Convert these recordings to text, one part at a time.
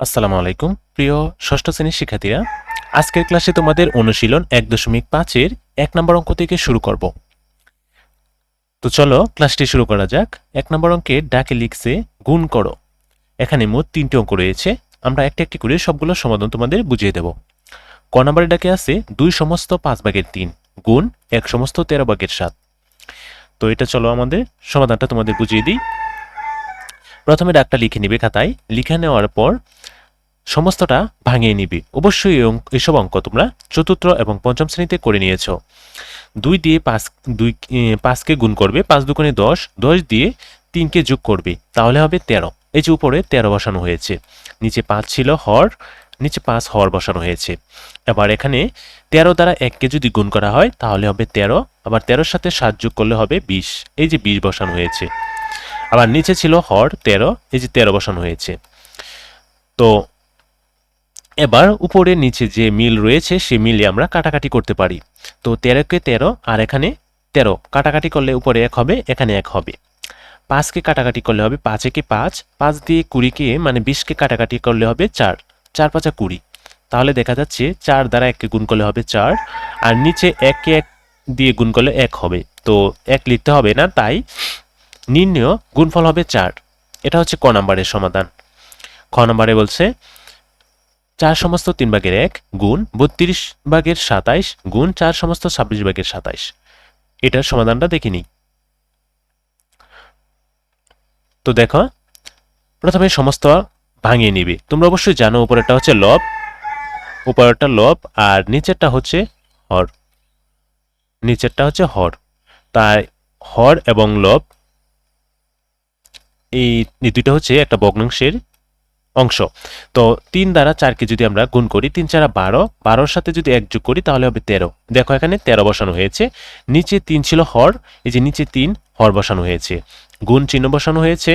আসসালামু আলাইকুম, প্রিয় ষষ্ঠ শ্রেণির শিক্ষার্থীরা। আজকের ক্লাসে তোমাদের অনুশীলন এক দশমিক পাঁচের এক নম্বর অঙ্ক থেকে শুরু করব। তো চলো ক্লাসটি শুরু করা যাক। এক নম্বর অঙ্কে ডাকে লিখছে, গুণ করো। এখানে মোট তিনটি অঙ্ক রয়েছে। আমরা একটা একটি করে সবগুলো সমাধান তোমাদের বুঝিয়ে দেব। ক নম্বরে ডাকে আছে, দুই সমস্ত পাঁচ ভাগের তিন, গুণ এক সমস্ত তেরো ভাগের সাত। তো এটা চলো আমাদের সমাধানটা তোমাদের বুঝিয়ে দিই। প্রথমে ডাকটা লিখে নিবে খাতায়। লিখে নেওয়ার পর সমস্তটা ভাঙিয়ে নিবে। অবশ্যই এসব অঙ্ক তোমরা চতুর্থ এবং পঞ্চম শ্রেণীতে করে নিয়েছো। দুই দিয়ে পাঁচ, দুই পাঁচকে গুণ করবে, পাঁচ দুগুণে দশ দশ দিয়ে তিনকে যোগ করবে, তাহলে হবে তেরো। এই যে উপরে তেরো বসানো হয়েছে, নিচে পাঁচ ছিল হর, নিচে পাঁচ হর বসানো হয়েছে। এবার এখানে তেরো দ্বারা এককে যদি গুণ করা হয়, তাহলে হবে তেরো, আবার তেরোর সাথে সাত যোগ করলে হবে বিশ। এই যে বিশ বসানো হয়েছে। আবার নিচে ছিল হর, তেরো, এই যে তেরো বসানো হয়েছে। তো এবার উপরে নিচে যে মিল রয়েছে সে মিলে আমরা কাটাকাটি করতে পারি। তো তেরোকে তেরো, আর এখানে তেরো। কাটাকাটি করলে উপরে এক হবে, এখানে এক হবে। পাঁচকে কাটাকাটি করলে হবে পাঁচে কে পাঁচ পাঁচ দিয়ে কুড়িকে মানে বিশকে কাটাকাটি করলে হবে চার। চার পাঁচা কুড়ি। তাহলে দেখা যাচ্ছে চার দ্বারা এককে গুণ করলে হবে চার, আর নিচে এককে এক দিয়ে গুণ করলে এক হবে। তো এক লিখতে হবে না, তাই নির্ণয় গুণফল হবে চার। এটা হচ্ছে ক নাম্বারের সমাধান। খ নাম্বারে বলছে চার সমস্ত তিন ভাগের এক গুণ বত্রিশ ভাগের সাতাইশ গুণ চার সমস্ত ছাব্বিশ ভাগের সাতাইশ। এটার সমাধানটা দেখে নিই। তো দেখো, প্রথমে সমস্ত ভাঙিয়ে নিবে। তোমরা অবশ্যই জানো, উপরেরটা হচ্ছে লব, উপরেরটা লব, আর নিচেরটা হচ্ছে হর। নিচেরটা হচ্ছে হর। তাই হর এবং লব, এই দুইটা হচ্ছে একটা ভগ্নাংশের অংশ। তো তিন দ্বারা চারকে যদি আমরা গুণ করি, তিন চারা বারো, বারোর সাথে যদি এক যোগ করি, তাহলে হবে তেরো। দেখো এখানে তেরো বসানো হয়েছে। নিচে তিন ছিল হর, এই যে নিচে তিন, হর বসানো হয়েছে। গুণ চিহ্ন বসানো হয়েছে।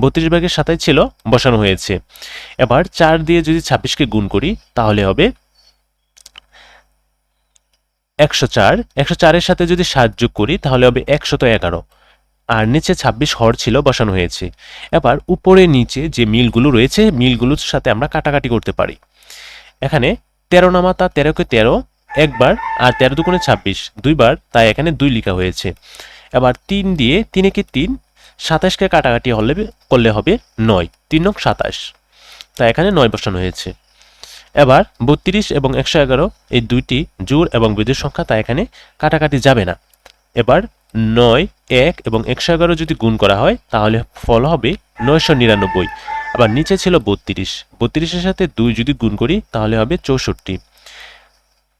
বত্রিশ ভাগের সাতাই ছিল, বসানো হয়েছে। এবার চার দিয়ে যদি ছাব্বিশকে গুণ করি, তাহলে হবে একশো চার। একশো চারের সাথে যদি সাত যোগ করি, তাহলে হবে একশত এগারো। আর নিচে ছাব্বিশ হর ছিল বসানো হয়েছে। এবার উপরে নিচে যে মিলগুলো রয়েছে, মিলগুলোর সাথে আমরা কাটাকাটি করতে পারি। এখানে তেরো নামাতা তেরোকে তেরো, একবার আর তেরো দুগুণে ছাব্বিশ, দুইবার তাই এখানে দুই লেখা হয়েছে। এবার তিন দিয়ে তিনেকে তিন, সাতাশকে কাটাকাটি হলে করলে হবে নয়, তিন নং সাতাশ। তাই এখানে নয় বসানো হয়েছে। এবার বত্রিশ এবং একশো এগারো, এই দুইটি জোর এবং বৃদ্ধির সংখ্যা তাই এখানে কাটাকাটি যাবে না। এবার নয়, এক এবং একশো এগারো যদি গুণ করা হয়, তাহলে ফল হবে নয়শো নিরানব্বই। আবার নিচে ছিল বত্রিশ। বত্রিশের সাথে দুই যদি গুণ করি, তাহলে হবে চৌষট্টি।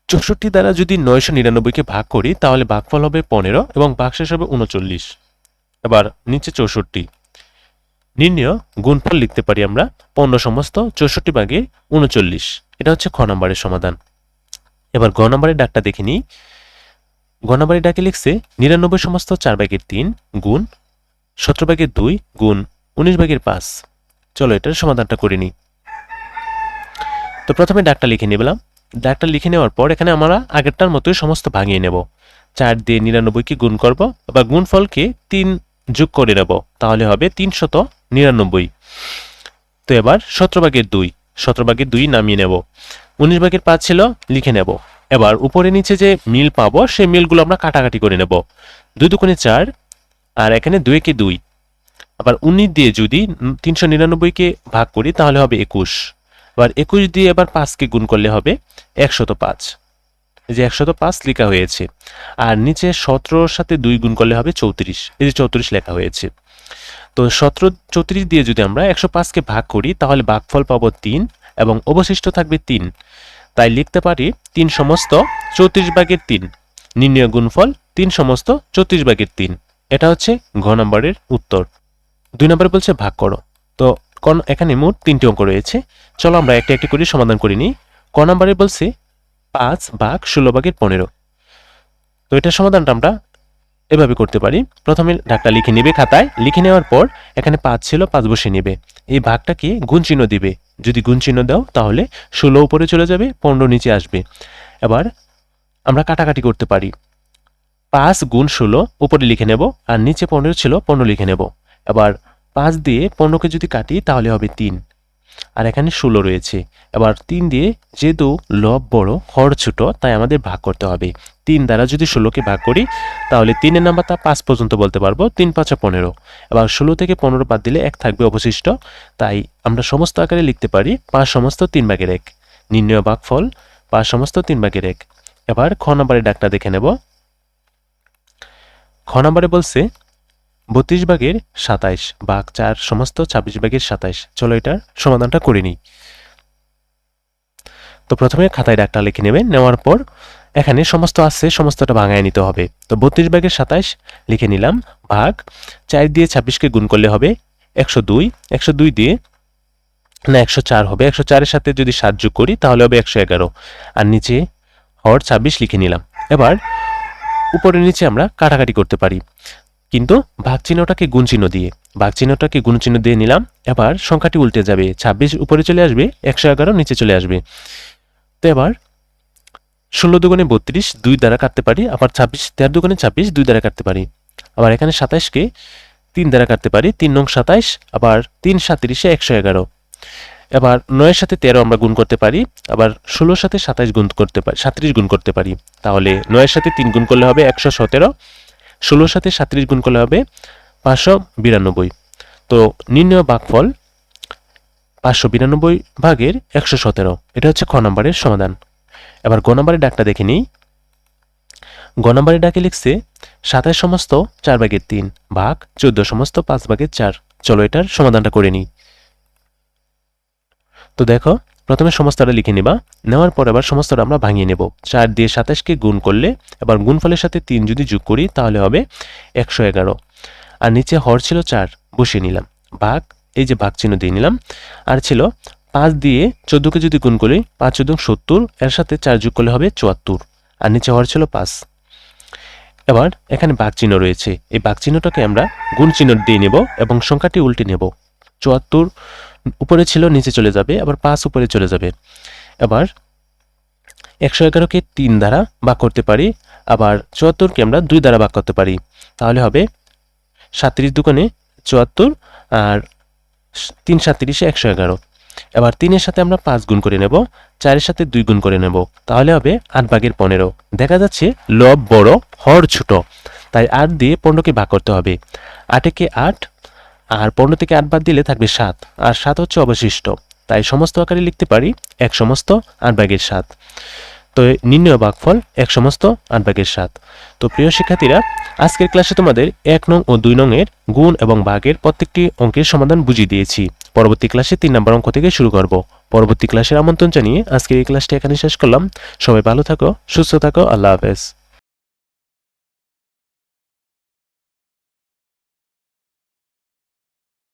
চৌষট্টি দ্বারা যদি নয়শো নিরানব্বইকে ভাগ করি, তাহলে ভাগফল হবে পনেরো এবং ভাগশেষ হবে উনচল্লিশ। এবার নিচে চৌষট্টি। নির্ণয়, গুণফল লিখতে পারি আমরা পনেরো সমস্ত চৌষট্টি ভাগে উনচল্লিশ। এটা হচ্ছে খ নম্বরের সমাধান। এবার গ নম্বরের ডাকটা দেখে নিই। গণবাড়ি ডাকে লিখছে, নিরানব্বই সমস্ত চার ভাগের তিন গুণ সতেরো ভাগের দুই গুণ উনিশ ভাগের পাঁচ। চলো এটার সমাধানটা করে নিই। তো প্রথমে ডাকটা লিখে নিলাম ডাকটা লিখে নেওয়ার পর এখানে আমরা আগেরটার মতোই সমস্ত ভাঙিয়ে নেব। চার দিয়ে নিরানব্বইকে গুণ করব বা গুণফলকে তিন যোগ করে নেব, তাহলে হবে তিনশত নিরানব্বই। তো এবার সতেরো ভাগের দুই, সতেরো ভাগের দুই নামিয়ে নেব। উনিশ ভাগের পাঁচ ছিল, লিখে নেব। এবার উপরে নিচে যে মিল পাবো, সেই মিলগুলো আমরা কাটাকাটি করে নেব। দুই দুগুণে চার, আর এখানে দুই কে দুই। আবার উনিশ দিয়ে যদি তিনশো নিরানব্বইকে ভাগ করি, তাহলে হবে একুশ। আবার একুশ দিয়ে এবার পাঁচকে গুণ করলে হবে একশত পাঁচ। এই যে একশত পাঁচ লেখা হয়েছে। আর নিচে সতেরোর সাথে দুই গুণ করলে হবে চৌত্রিশ। এই যে চৌত্রিশ লেখা হয়েছে। তো সতেরো, চৌত্রিশ দিয়ে যদি আমরা একশো পাঁচকে ভাগ করি, তাহলে ভাগফল পাবো তিন এবং অবশিষ্ট থাকবে তিন। তাই লিখতে পারি তিন সমস্ত চৌত্রিশ ভাগের তিন। নির্ণয় গুণফল তিন সমস্ত চৌত্রিশ ভাগের তিন। এটা হচ্ছে ঘ নম্বরের উত্তর। দুই নম্বরে বলছে ভাগ করো। তো কোন এখানে মোট তিনটি অঙ্ক রয়েছে। চলো আমরা একটা একটি করে সমাধান করে নিই। ক নম্বরে বলছে পাঁচ ভাগ ষোলো ভাগের পনেরো। তো এটার সমাধানটা আমরা এভাবে করতে পারি। প্রথমে ডাকটা লিখে নেবে খাতায়। লিখে নেওয়ার পর এখানে পাঁচ ছিল, পাঁচ বসে নেবে। এই ভাগটাকে গুণ চিহ্ন দিবে। যদি গুণ চিহ্ন দাও, তাহলে ষোলো উপরে চলে যাবে, পনেরো নিচে আসবে। এবার আমরা কাটাকাটি করতে পারি। পাঁচ গুণ ষোলো, উপরে লিখে নেব, আর নিচে পনেরো ছিল, পনেরো লিখে নেব। এবার পাঁচ দিয়ে পনেরোকে যদি কাটি, তাহলে হবে তিন। আর এখানে ষোলো রয়েছে। এবার তিন দিয়ে যেহেতু লব বড়, হর ছোট, তাই আমাদের ভাগ করতে হবে। তিন দ্বারা যদি ষোলোকে ভাগ করি, তাহলে তিনের নাম্বারটা পাঁচ পর্যন্ত বলতে পারব, তিন, পাঁচা পনেরো। এবার ষোলো থেকে পনেরো বাদ দিলে এক থাকবে অবশিষ্ট, তাই আমরা সমস্ত আকারে লিখতে পারি পাঁচ সমস্ত তিন ভাগের এক। নির্ণয় ভাগফল পাঁচ সমস্ত তিন ভাগের এক। এবার খ নম্বরের ডাকটা দেখে নেব। খ নম্বরে বলছে বত্রিশ ভাগের সাতাইশ ভাগ চার সমস্ত ছাব্বিশ ভাগের সাতাইশ। চলো এটার সমাধানটা করে নিই। তো প্রথমে খাতায় ডাকটা লিখে নেবেন, নেওয়ার পর এখানে সমস্ত আছে, সমস্তটা ভাঙায় নিতে হবে। তো বত্রিশ ভাগের সাতাইশ লিখে নিলাম, ভাগ চার দিয়ে ছাব্বিশকে গুণ করলে হবে একশো দুই। একশো দুই দিয়ে না একশো চার হবে, একশো চারের সাথে যদি সাত যোগ করি তাহলে হবে একশো এগারো। আর নিচে হর ছাব্বিশ লিখে নিলাম। এবার উপরে নিচে আমরা কাটাকাটি করতে পারি। কিন্তু ভাগ চিহ্নটাকে গুণ চিহ্ন দিয়ে ভাগ চিহ্নটাকে গুণ চিহ্ন দিয়ে নিলাম, এবার সংখ্যাটি উল্টে যাবে, ছাব্বিশ উপরে চলে আসবে, একশো এগারো নিচে চলে আসবে। তো এবার ষোলো দুগুণে বত্রিশ, দুই দ্বারা কাটতে পারি, আবার ছাব্বিশ, তেরো দুগুণে ছাব্বিশ, দুই দ্বারা কাটতে পারি। আবার এখানে সাতাইশকে তিন দ্বারা কাটতে পারি, তিন নং সাতাইশ, আবার তিন সাতত্রিশে একশো এগারো। এবার নয়ের সাথে তেরো আমরা গুণ করতে পারি, আবার ষোলোর সাথে সাতাইশ গুণ করতে পারি সাতত্রিশ গুণ করতে পারি। তাহলে নয়ের সাথে তিন গুণ করলে হবে একশো সতেরো ষোলোর সাথে সাতত্রিশ গুণ করলে হবে পাঁচশো বিরানব্বই। তো নির্ণয় ভাগফল পাঁচশো বিরানব্বই ভাগের একশো সতেরো। এটা হচ্ছে খ নম্বরের সমাধান। এবার গ নম্বরের ডাকটা দেখে নিই। গ নম্বরের ডাকে লিখছে সাতাশ সমস্ত চার ভাগের তিন ভাগ চোদ্দ সমস্ত পাঁচ ভাগের চার। চলো এটার সমাধানটা করে নিই। তো দেখো প্রথমে সমস্তটা লিখে নিবা। নেওয়ার পর আবার সমস্তটা আমরা ভাঙিয়ে নেব। চার দিয়ে সাতাশকে গুণ করলে, এবার গুণফলের সাথে তিন যদি যোগ করি, তাহলে হবে একশো এগারো। আর নিচে হর ছিল চার, বসিয়ে নিলাম। ভাগ, এই যে ভাগ চিহ্ন দিয়ে নিলাম। আর ছিল পাঁচ দিয়ে চোদ্দোকে যদি গুণ করি, পাঁচ চোদ্দ সত্তর, এর সাথে চার যোগ করলে হবে চুয়াত্তর। আর নিচে হর ছিল পাঁচ। এবার এখানে বাঘ চিহ্ন রয়েছে। এই বাঘ চিহ্নটাকে আমরা গুণ চিহ্ন দিয়ে নেব এবং সংখ্যাটি উল্টে নেব। চুয়াত্তর উপরে ছিল, নিচে চলে যাবে, আবার পাঁচ উপরে চলে যাবে। এবার একশো এগারোকে তিন দ্বারা ভাগ করতে পারি, আবার চুয়াত্তরকে আমরা দুই দ্বারা ভাগ করতে পারি। তাহলে হবে সাতত্রিশ দোকানে চুয়াত্তর আর তিন সাতত্রিশে একশো এগারো। এবার তিনের সাথে আমরা পাঁচ গুণ করে নেব, চারের সাথে দুই গুণ করে নেব, তাহলে হবে আট ভাগের পনেরো। দেখা যাচ্ছে লব বড়, হর ছোট, তাই আট দিয়ে পনেরোকে ভাগ করতে হবে। আটেকে আট আর পনেরো থেকে আট বাদ দিলে থাকবে সাত। আর সাত হচ্ছে অবশিষ্ট। তাই সমস্ত আকারে লিখতে পারি এক সমস্ত আট ভাগের সাত। তো নির্ণয় ভাগফল এক সমস্ত আট ভাগের সাত। তো প্রিয় শিক্ষার্থীরা, আজকের ক্লাসে তোমাদের এক নং ও দুই নং এর গুণ এবং ভাগের প্রত্যেকটি অঙ্কের সমাধান বুঝিয়ে দিয়েছি। পরবর্তী ক্লাসে তিন নম্বর অঙ্ক থেকে শুরু করব। পরবর্তী ক্লাসের আমন্ত্রণ জানিয়ে আজকের এই ক্লাসটি এখানে শেষ করলাম। সবাই ভালো থাকো, সুস্থ থাকো, আল্লাহ হাফেজ।